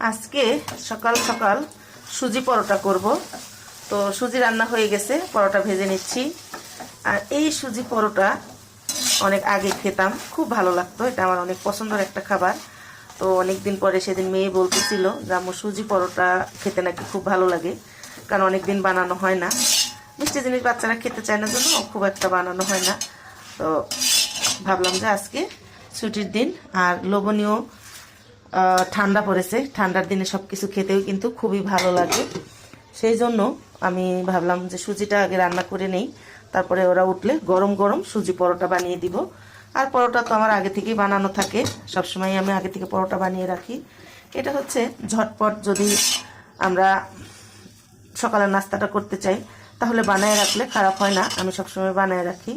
আজকে সকাল সকাল সুজি পরোটা করব। তো সুজি রান্না হয়ে গেছে, পরোটা ভেজে নিচ্ছি। আর এই সুজি পরোটা অনেক আগে খেতাম, খুব ভালো লাগতো, এটা আমার অনেক পছন্দের একটা খাবার। তো অনেক দিন পরে সেদিন মেয়ে বলতেছিল যে আমার সুজি পরোটা খেতে নাকি খুব ভালো লাগে, কারণ অনেক দিন বানানো হয় না। মিষ্টি জিনিস বাচ্চারা খেতে চায় না জন্য খুব একটা বানানো হয় না। তো ভাবলাম যে আজকে ছুটির দিন, আর লোভনীয় ঠান্ডা পড়েছে। ঠান্ডার দিনে সব কিছু খেতেও কিন্তু খুবই ভালো লাগে। সেই জন্য আমি ভাবলাম যে সুজিটা আগে রান্না করে নেই। তারপরে ওরা উঠলে গরম গরম সুজি পরোটা বানিয়ে দিব। আর পরোটা তো আমার আগে থেকেই বানানো থাকে। সবসময় আমি আগে থেকে পরোটা বানিয়ে রাখি। এটা হচ্ছে ঝটপট যদি আমরা সকালের নাস্তাটা করতে চাই, তাহলে বানায় রাখলে খারাপ হয় না। আমি সবসময় বানায় রাখি।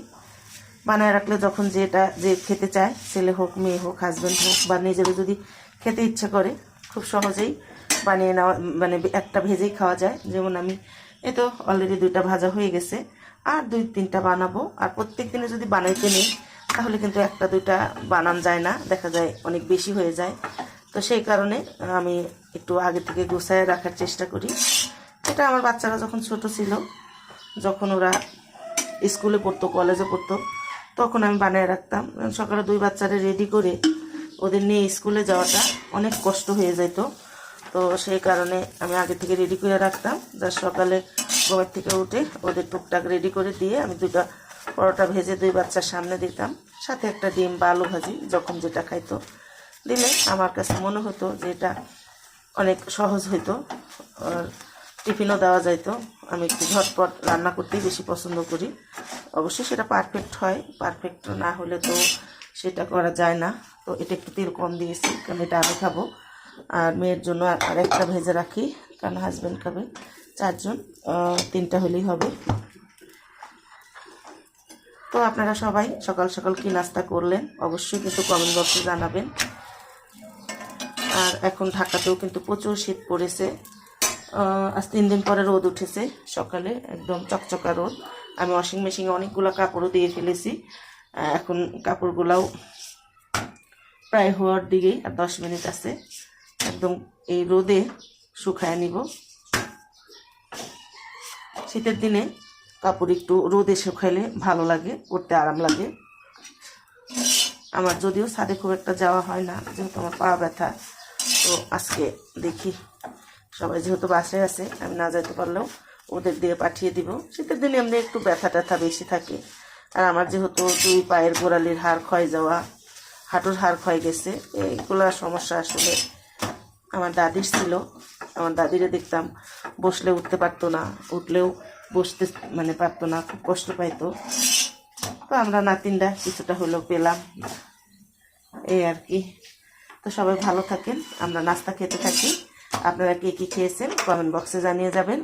বানায় রাখলে যখন যেটা, যে খেতে চায়, ছেলে হোক, মেয়ে হোক হাজব্যান্ড হোক, বা নিজেরও যদি খেতে ইচ্ছে করে, খুব সহজেই বানিয়ে নেওয়া মানে একটা ভেজেই খাওয়া যায়। যেমন আমি, এ তো অলরেডি দুইটা ভাজা হয়ে গেছে, আর দুই তিনটা বানাবো। আর প্রত্যেক দিনে যদি বানাইতে নেই, তাহলে কিন্তু একটা দুইটা বানান যায় না, দেখা যায় অনেক বেশি হয়ে যায়। তো সেই কারণে আমি একটু আগে থেকে গুছায় রাখার চেষ্টা করি। এটা আমার বাচ্চারা যখন ছোট ছিল, যখন ওরা স্কুলে পড়তো, কলেজে পড়তো তখন আমি বানিয়ে রাখতাম। সকালে দুই বাচ্চারা রেডি করে ওদের নিয়ে স্কুলে যাওয়াটা অনেক কষ্ট হয়ে যেত। তো সেই কারণে আমি আগে থেকে রেডি করে রাখতাম। যা সকালে ঘুমের থেকে উঠে ওদের টুকটাক রেডি করে দিয়ে আমি দুটা পরোটা ভেজে দুই বাচ্চার সামনে দিতাম। সাথে একটা ডিম বা আলু ভাজি, যখন যেটা খাইতো। দিলে আমার কাছে মনে হতো যে এটা অনেক সহজ হইতো। টিফিনও দেওয়া যাইতো। আমি একটু ঝটপট রান্না করতেই বেশি পছন্দ করি। অবশ্যই সেটা পারফেক্ট হয়। পারফেক্ট না হলে তো সেটা করা যায় না। তো এটা একটু তেল কম দিয়েছি, কারণ এটা আমি খাব। আর মেয়ের জন্য আর একটা ভেজে রাখি, কারণ হাজব্যান্ড খাবে চারজন। তিনটা হলেই হবে। তো আপনারা সবাই সকাল সকাল কি নাস্তা করলেন, অবশ্যই কিন্তু কমেন্ট বক্সে জানাবেন। আর এখন ঢাকাতেও কিন্তু প্রচুর শীত পড়েছে। আজ তিন দিন পরে রোদ উঠেছে সকালে, একদম চকচকা রোদ। আমি ওয়াশিং মেশিনে অনেকগুলো কাপড়ও দিয়ে ফেলেছি। এখন কাপড়গুলাও প্রায় হওয়ার দিকেই, আর দশ মিনিট আছে। একদম এই রোদে শুকায় নিব। শীতের দিনে কাপড় একটু রোদে শুকাইলে ভালো লাগে, পরতে আরাম লাগে। আমার যদিও ছাদে খুব একটা যাওয়া হয় না, যেহেতু আমার পা ব্যথা, তো আজকে দেখি। সবাই যেহেতু বাসায় আছে, আমি না যাইতে পারলেও ওদের দিয়ে পাঠিয়ে দিব। শীতের দিনে এমনি একটু ব্যথা ট্যাথা বেশি থাকে। আর আমার যেহেতু দুই পায়ের গোড়ালির হাড় ক্ষয় যাওয়া, হাঁটুর হাড় ক্ষয় গেছে, এইগুলো সমস্যা আসলে আমার দাদির ছিল। আমার দাদিরে দেখতাম বসলে উঠতে পারতো না, উঠলেও বসতে মানে পারতো না, খুব কষ্ট পাইতো। তো আমরা নাতিনরা কিছুটা হলেও পেলাম। এই আর কি। তো সবাই ভালো থাকেন, আমরা নাস্তা খেতে থাকি। আপনারা কে কী খেয়েছেন কমেন্ট বক্সে জানিয়ে যাবেন।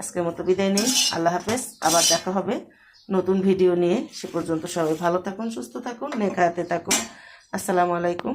আজকের মতো বিদায় নেই। আল্লাহ হাফেজ। আবার দেখা হবে নতুন ভিডিও নিয়ে। সে পর্যন্ত সবাই ভালো থাকুন, সুস্থ থাকুন নেকাতে থাকুন। আসসালামু আলাইকুম।